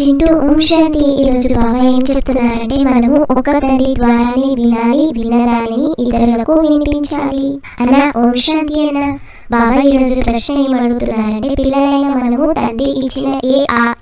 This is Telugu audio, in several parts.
చింటూ ఓం శాంతి ఈరోజు బాబా ఏం చెప్తున్నారంటే మనము ఒక తల్లి ద్వారానే వినాలి వినదానిని ఇతరులకు వినిపించాలి. అలా ఓం శాంతి అన్నా. బాబా ఈరోజు ప్రశ్న ఏమడుగుతున్నారంటే పిల్లలైన మనము తండ్రి ఇచ్చిన ఏ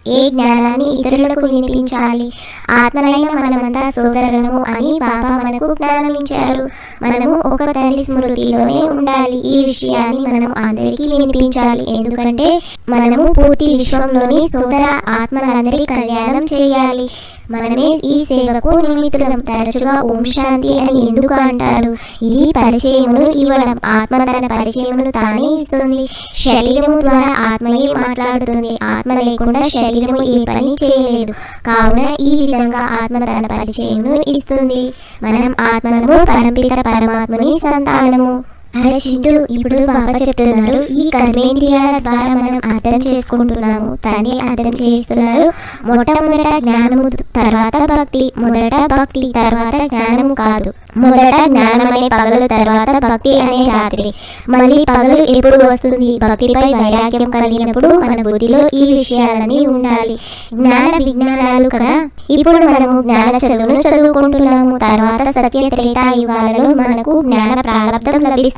ఏ జ్ఞానాన్ని ఇతరులకు వినిపించాలి? ఆత్మలైన మనమంతా సోదరులము అని బాబా మనకు జ్ఞానం ఇచ్చారు మనము ఒక తల్లి స్మృతిలోనే ఉండాలి. ఈ విషయాన్ని మనం అందరికీ వినిపించాలి. ఎందుకంటే మనము పూర్తి విశ్వంలోని సోదర ఆత్మలందరి కళ్యాణం చేయాలి. మనమే ఈ సేవకు నిమిత్తులం. తరచుగా ఓం శాంతి అని ఎందుకు అంటారు? ఇది పరిచయమును ఇవ్వడం. ఆత్మ తన పరిచయమును తానే ఇస్తుంది. శరీరము ద్వారా ఆత్మయే మాట్లాడుతుంది. ఆత్మ లేకుండా శరీరము ఏ పని చేయలేదు. కావున ఈ విధంగా ఆత్మ తన పరిచయమును ఇస్తుంది. మనం ఆత్మను పరంపిత పరమాత్మని సంతానము. అరే చింటూ ఇప్పుడు బాబా చెప్తున్నారు ఈ కర్మేంద్రియాల ద్వారా మనం అర్థం చేసుకుంటున్నాము. తానే అర్థం చేస్తున్నారు. మొట్టమొదట జ్ఞానము తర్వాత భక్తి. మొదట భక్తి తర్వాత జ్ఞానము కాదు. మొదట జ్ఞానం అనే పగలు తర్వాత భక్తి అనే రాత్రి. మళ్ళీ పగలు ఎప్పుడు వస్తుంది? భక్తిపై వైరాగ్యం కలిగినప్పుడు మన బుద్ధిలో ఈ విషయాలని ఉండాలి. జ్ఞాన విజ్ఞానాలు కదా. ఇప్పుడు మనము జ్ఞాన చదువును చదువుకుంటున్నాము. తర్వాత సత్య త్రేతాయుగాలలో మనకు జ్ఞాన ప్రారంభం లభిస్తుంది.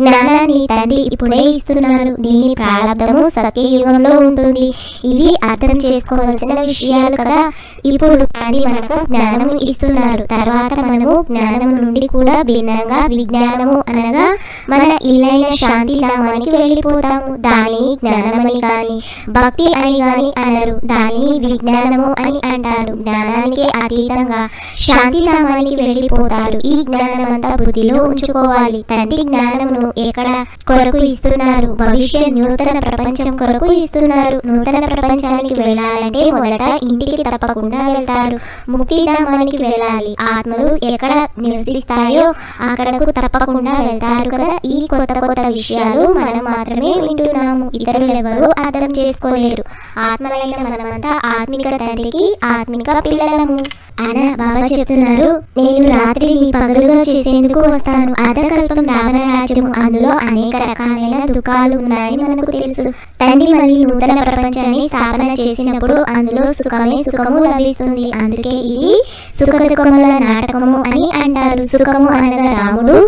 జ్ఞానాన్ని తండ్రి ఇప్పుడే ఇస్తున్నారు దీని ప్రారంభము సత్యయుగంలో ఉంటుంది. ఇవి అర్థం చేసుకోవాల్సిన విషయాలు కదా. ఇప్పుడు తండ్రి మనకు జ్ఞానము ఇస్తున్నారు. తర్వాత మనము జ్ఞానము నుండి కూడా భిన్నంగా విజ్ఞానము అనగా మన ఇల్లైన శాంతి ధామానికి వెళ్ళిపోతాము. దానిని జ్ఞానమని కానీ భక్తి అని కానీ అనరు. దానిని విజ్ఞానము అని అంటారు. జ్ఞానానికి అతీతంగా శాంతి ధామానికి వెళ్ళిపోతారు. ఈ జ్ఞానమంతా బుద్ధిలో ఉంచుకోవాలి. తండ్రి జ్ఞానమును ఎక్కడ కొరకు ఇస్తున్నారు? భవిష్య నూతన ప్రపంచం కొరకు ఇస్తున్నారు. నూతన ప్రపంచానికి వెళ్ళాలంటే మొదట ఇంటికి తప్పకుండా వెళ్తారు. ముక్తిధామానికి వెళ్ళాలి. ఆత్మలు ఎక్కడ నివసిస్తాయో అక్కడకు తప్పకుండా వెళ్తారు కదా? ఈ కొత్త కొత్త విషయాలు మనం మాత్రమే వింటున్నాము. ఇతరులు ఎవరు అర్థం చేసుకోలేరు. ఆత్మలైన మనమంతా ఆత్మిక తండ్రికి ఆత్మిక పిల్లలము. అన బాబా చెప్తున్నారు నేను రాత్రి నీ పగలుగా చేసేందుకు వస్తాను. అర్ధకల్పం రావణ రాజ్యము అందులో అనేక రకాలైన దుఃఖాలు ఉన్నాయని మనకు తెలుసు. తండ్రి మళ్ళీ నూతన ప్రపంచాన్ని స్థాపన చేసినప్పుడు అందులో సుఖమే సుఖము లభిస్తుంది. అందుకే ఇది సుఖ దుఃఖముల నాటకము అని అంటారు. సుఖము అనగా రాముడు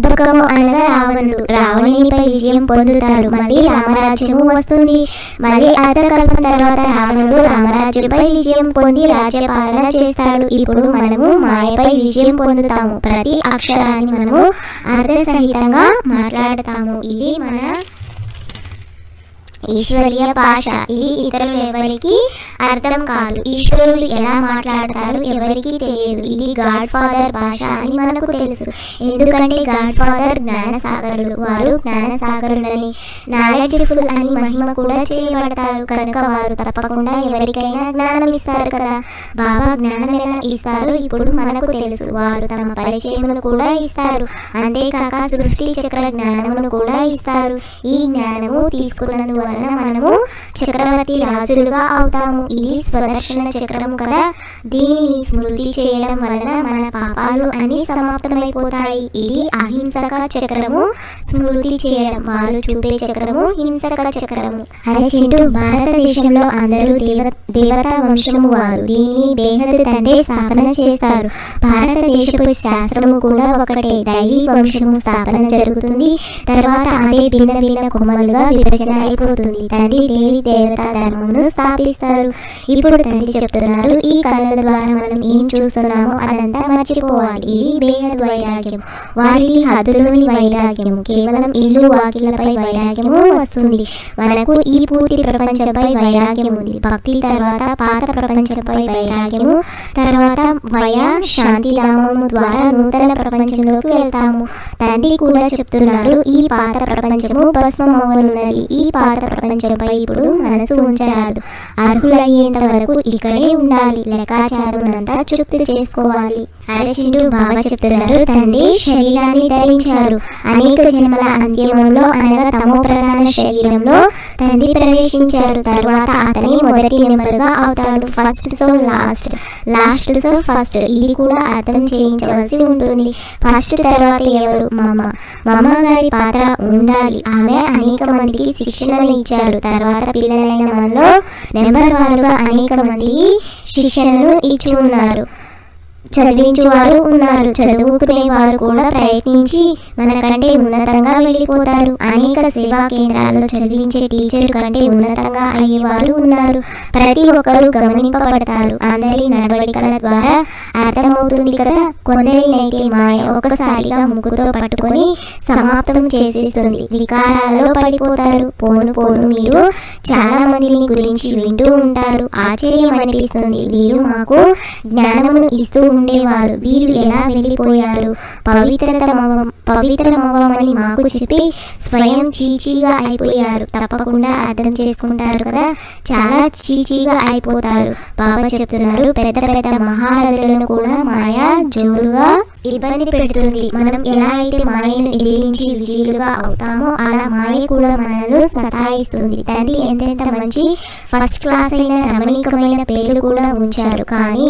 దుఃఖము అనగా రావణుడు. రావణునిపై విజయం పొందుతారు మళ్ళీ రామరాజ్యము వస్తుంది. మళ్ళీ అర్ధకల్పం తర్వాత రావణుడు రామరాజ్యంపై విజయం పొంది రాజ్యపాలన చేస్తాడు. ఇప్పుడు మనము మాయపై విజయం పొందుతాము. ప్రతి అక్షరాన్ని మనము అర్థసహితంగా మాట్లాడతాము. ఇది మన ఈశ్వరీయ భాష ఇది ఇతరులు ఎవరికి అర్థం కాదు. ఈశ్వరుడు ఎలా మాట్లాడతారు ఎవరికి తెలియదు. ఇది గాడ్ ఫాదర్ భాష అని మనకు తెలుసు. ఎందుకంటే గాడ్ ఫాదర్ జ్ఞానసాగరుడు. వారు జ్ఞానసాగరుడని నాలెడ్జ్ఫుల్ అని మహిమ కూడా చేయబడతారు. కనుక వారు తప్పకుండా ఎవరికైనా జ్ఞానం ఇస్తారు కదా. బాబా జ్ఞానం ఎలా ఇస్తారు ఇప్పుడు మనకు తెలుసు. వారు తమ పరిచయమును కూడా ఇస్తారు. అంతేకాక సృష్టి చక్ర జ్ఞానమును కూడా ఇస్తారు. ఈ జ్ఞానము తీసుకున్నందువలన మనము చక్రవర్తి రాజులుగా అవుతాము. ఇది స్వదర్శన చక్రము కదా. దీనిని స్మృతి చేయడం వలన మన పాపాలు అన్ని సమాప్తమైపోతాయి. ఇది అహింసక చక్రము. స్మృతి చేయడం. వారు చూపే చక్రము హింసక చక్రము. అరే చింటూ భారతదేశంలో అందరూ దేవ దేవతా వంశము వారు. దీనిని బేహద్ తండ్రి స్థాపన చేస్తారు. భారతదేశపు శాస్త్రము కూడా ఒకటే. దైవీ వంశము స్థాపన జరుగుతుంది. తర్వాత అదే భిన్న భిన్న కొమ్మలుగా విభజన అయిపోతుంది. తండ్రి దేవి దేవతా ధర్మమును స్థాపిస్తారు. ఇప్పుడు తండ్రి చెప్తున్నారు ఈ కళల ద్వారా మనం ఏం చూస్తున్నామో అదంతా మర్చిపోవాలి. ఇది బేహద్ వైరాగ్యం. వారిది హద్దులోని వైరాగ్యము. కేవలం ఇల్లు వాకిలపై వైరాగ్యము వస్తుంది. మనకు ఈ పూర్తి ప్రపంచంపై వైరాగ్యం ఉంది భక్తి తర్వాత పాత ప్రపంచంపై వైరాగ్యము తర్వాత వయ శాంతి ధామము ద్వారా నూతన ప్రపంచంలోకి వెళ్తాము. తండ్రి కూడా చెప్తున్నారు ఈ పాత ప్రపంచము భస్మం అవ్వనున్నది ఈ పాత ప్రపంచంపై ఇప్పుడు మనసు ఉంచరాదు. అర్హులయ్యేంత వరకు ఇక్కడే ఉండాలి. లెక్కాచారం అంతా చుప్తి చేసుకోవాలి. అరచిండు బాబా చెప్తున్నారు తండ్రి శరీరాన్ని ధరించారు. అనేక జన్మల అంత్యమంలో అనగా తమో ప్రధాన శరీరంలో తండ్రి ప్రవేశించారు. తర్వాత అతని మొదటి నెంబర్గా అవుతాడు. First so last last so first ఇది కూడా అర్థం చేయించవలసి ఉంటుంది. ఫస్ట్ తర్వాత ఎవరు? మమ్మ. మమ్మ గారి పాత్ర ఉండాలి. ఆమె అనేక మందికి శిక్షణను ఇచ్చారు. తర్వాత పిల్లలైన మనలో నెంబర్ వారుగా అనేక మందికి శిక్షణను ఇచ్చి ఉన్నారు. చదివించేవారు ఉన్నారు. చదువుకునే వారు కూడా ప్రయత్నించి మనకంటే ఉన్నతంగా వెళ్ళిపోతారు. అనేక సేవా కేంద్రాల్లో చదివించే టీచర్ కంటే ఉన్నతంగా అయ్యేవారు ఉన్నారు. ప్రతి ఒక్కరూ గమనింపబడతారు. అందరి నడవడికల ద్వారా అర్థమవుతుంది కదా? కొందరినైతే మాయ ఒకసారిగా ముగ్గుతో పట్టుకొని సమాప్తం చేసేస్తుంది. వికారాల్లో పడిపోతారు. పోను పోను మీరు చాలా మందిని గురించి వింటూ ఉంటారు. ఆశ్చర్యం అనిపిస్తుంది. వీరు మాకు జ్ఞానమును ఇస్తూ ఉండేవారు. వీరు ఎలా వెళ్ళిపోయారు? పవిత్రతమవ పవిత్రమవ్వమని మాకు చెప్పి స్వయం చీచీగా అయిపోయారు. తప్పకుండా అర్థం చేసుకుంటారు కదా? చాలా చీచీగా అయిపోతారు. బాబా చెప్తున్నారు పెద్ద పెద్ద మహారథులను కూడా మాయా జోరుగా ఇబ్బంది పెడుతుంది. మనం ఎలా అయితే మాయను ఎదిరించి విజయులుగా అవుతామో అలా మాయ కూడా మనల్ని సతాయిస్తుంది. తండ్రి ఎంతెంత మంచి ఫస్ట్ క్లాస్ అయిన రమణీకమైన పేర్లు కూడా ఉంచారు. కానీ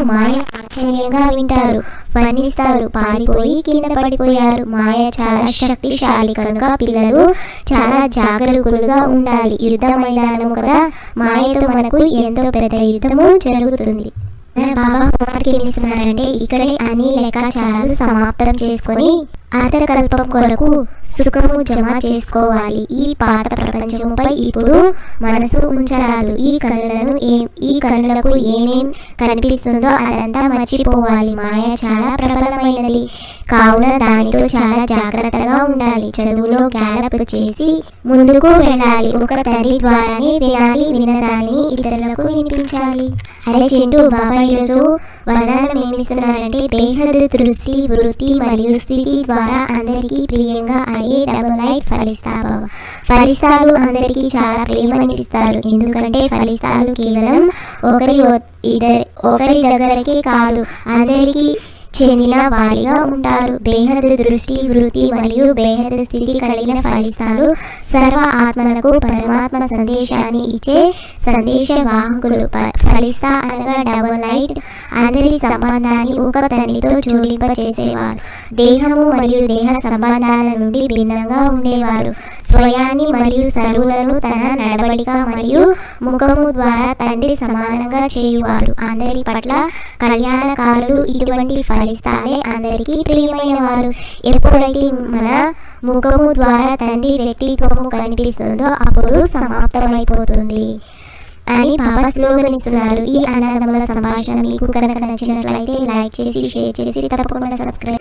మాయ ఆశ్చర్యంగా వింటారు. వర్ణిస్తారు పారిపోయి కింద పడిపోయారు. మాయ చాలా శక్తిశాలి. కనుక పిల్లలు చాలా జాగరూకులుగా ఉండాలి. యుద్ధ మైదానము కదా. మాయతో మనకు ఎంతో పెద్ద యుద్ధము జరుగుతుంది. బాబా హోంవర్క్ ఏమి ఇస్తున్నారంటే ఇక్కడే అన్ని లెక్కాచారాలు సమాప్తం చేసుకొని అర్థకల్పం కొరకు సుఖము జమ చేసుకోవాలి. ఈ పాత ప్రపంచముపై ఇప్పుడు మనసు ఉంచరాదు. ఈ కనులను ఏం ఈ కనులకు ఏమేం కనిపిస్తుందో అదంతా మర్చిపోవాలి. మాయ చాలా ప్రబలమైనది. కావున దానితో చాలా జాగ్రత్తగా ఉండాలి. చదువులో గ్యాలప్ చేసి ముందుకు వెళ్ళాలి. ఒక తల్లి ద్వారానే వినాలి వినదాన్ని ఇతరులకు వినిపించాలి. అరే చెండు బాబా ఈరోజు వరదానం ఏమిస్తున్నారంటే బేహద్ దృష్టి వృత్తి మరియు స్థితి ద్వారా అందరికీ ప్రియంగా అయ్యే డబుల్ లైట్ ఫలిస్తావా? ఫలితాలు అందరికీ చాలా ప్రేమనిస్తారు ఎందుకంటే ఫలితాలు కేవలం ఒకరి ఒ- ఇద్దరి ఒకరి దగ్గరకే కాదు అందరికీ చెందిన వారిగా ఉంటారు. బేహద్ దృష్టి వృత్తి మరియు బేహద్ స్థితి కలిగిన ఫలితాలు సర్వ ఆత్మలకు పరమాత్మ సందేశాన్ని ఇచ్చే సందేశ వాహకులు. ప- అనగా డబుల్ లైట్. అందరి సంబంధాన్ని ఒక తనితో జోడింప చేసేవారు దేహము మరియు దేహ సంబంధాల నుండి భిన్నంగా ఉండేవారు. స్వయాన్ని మరియు సరువులను తన నడవడిక మరియు ముఖము ద్వారా తండ్రి సమానంగా చేయువారు. అందరి పట్ల కళ్యాణకారులు ఇటువంటి ఫలిస్తాలే అందరికీ ప్రియమైన వారు ఎప్పుడైతే మన ముఖము ద్వారా తండ్రి వ్యక్తిత్వము కనిపిస్తుందో అప్పుడు సమాప్తమైపోతుంది. అని బాబా స్లోగన్ ఇస్తున్నారు ఈ అనాథముల సంభాషణ మీకు కనుక నచ్చినట్లయితే లైక్ చేసి షేర్ చేసి తప్పకుండా సబ్స్క్రైబ్